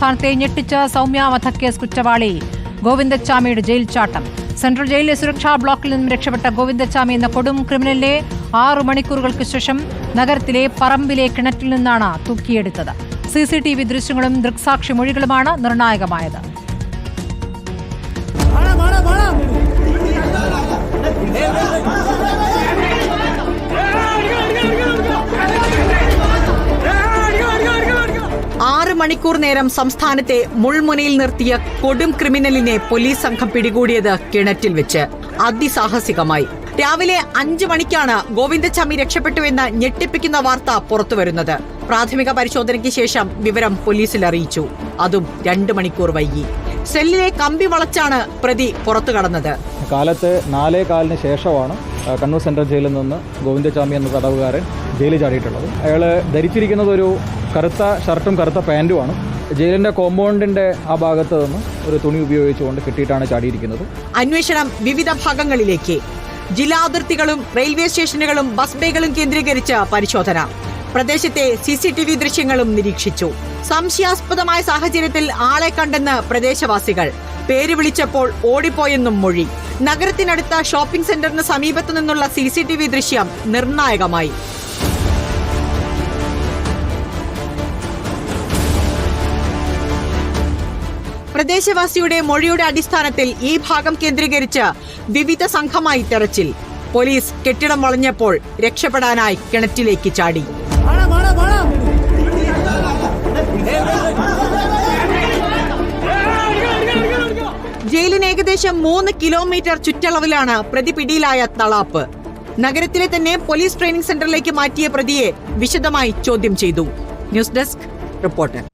സ്ഥാനത്തെ ഞെട്ടിച്ച സൗമ്യ വധക്കേസ് കുറ്റവാളി ഗോവിന്ദച്ചാമിയുടെ ജയിൽ ചാട്ടം. സെൻട്രൽ ജയിലിലെ സുരക്ഷാ ബ്ലോക്കിൽ നിന്നും രക്ഷപ്പെട്ട ഗോവിന്ദച്ചാമി എന്ന കൊടും ക്രിമിനലിനെ ആറു മണിക്കൂറുകൾക്ക് ശേഷം നഗരത്തിലെ പറമ്പിലെ കിണറ്റിൽ നിന്നാണ് തൂക്കിയെടുത്തത്. സി ദൃശ്യങ്ങളും ദൃക്സാക്ഷി മൊഴികളുമാണ് നിർണായകമായത്. മണിക്കൂർ നേരം സംസ്ഥാനത്തെ മുൾമുനയിൽ നിർത്തിയ കൊടും ക്രിമിനലിനെ പോലീസ് സംഘം പിടികൂടിയത് കിണറ്റിൽ വെച്ച്. അതിസാഹസികമായി. രാവിലെ അഞ്ചു മണിക്കാണ് ഗോവിന്ദച്ചാമി രക്ഷപ്പെട്ടുവെന്ന ഞെട്ടിപ്പിക്കുന്ന വാർത്ത പുറത്തുവരുന്നത്. പ്രാഥമിക പരിശോധനയ്ക്ക് ശേഷം വിവരം പോലീസിൽ അറിയിച്ചു. അതും രണ്ടു മണിക്കൂർ വൈകി. സെല്ലിലെ കമ്പി വളച്ചാണ് പ്രതി പുറത്തു കടന്നത്. കാലത്ത് നാലേ കാലിന് ശേഷമാണ് കണ്ണൂർ സെൻട്രൽ ജയിലിൽ നിന്ന് ഗോവിന്ദച്ചാമി എന്ന തടവുകാരൻ ജയിലിൽ ചാടിയിട്ടുള്ളത്. അയാൾ ധരിച്ചിരിക്കുന്നത് ഒരു കറുത്ത ഷർട്ടും കറുത്ത പാന്റുമാണ് ജയിലിന്റെ കോമ്പൗണ്ടിന്റെ ആ ഭാഗത്ത് നിന്ന് ഒരു തുണി ഉപയോഗിച്ചുകൊണ്ട് കെട്ടിയിട്ടാണ് ചാടിയിരിക്കുന്നത്. അന്വേഷണം വിവിധ ഭാഗങ്ങളിലേക്ക്. ജില്ലാ അതിർത്തികളും റെയിൽവേ സ്റ്റേഷനുകളും ബസ് ബേകളും കേന്ദ്രീകരിച്ച് പരിശോധന. പ്രദേശത്തെ സി സി ടി വി ദൃശ്യങ്ങളും നിരീക്ഷിച്ചു. സംശയാസ്പദമായ സാഹചര്യത്തിൽ ആളെ കണ്ടെന്ന് പ്രദേശവാസികൾ. പേര് വിളിച്ചപ്പോൾ ഓടിപ്പോയെന്നും മൊഴി. നഗരത്തിനടുത്ത ഷോപ്പിംഗ് സെന്ററിന് സമീപത്തു നിന്നുള്ള സി ദൃശ്യം നിർണായകമായി. പ്രദേശവാസിയുടെ മൊഴിയുടെ അടിസ്ഥാനത്തിൽ ഈ ഭാഗം കേന്ദ്രീകരിച്ച് വിവിധ സംഘമായി തെരച്ചിൽ. പോലീസ് കെട്ടിടം വളഞ്ഞപ്പോൾ രക്ഷപ്പെടാനായി കിണറ്റിലേക്ക് ചാടി. ജയിലിന് ഏകദേശം മൂന്ന് കിലോമീറ്റർ ചുറ്റളവിലാണ് പ്രതി പിടിയിലായ തളാപ്പ്. നഗരത്തിലെ തന്നെ പോലീസ് ട്രെയിനിംഗ് സെന്ററിലേക്ക് മാറ്റിയ പ്രതിയെ വിശദമായി ചോദ്യം ചെയ്തു. News desk reporter.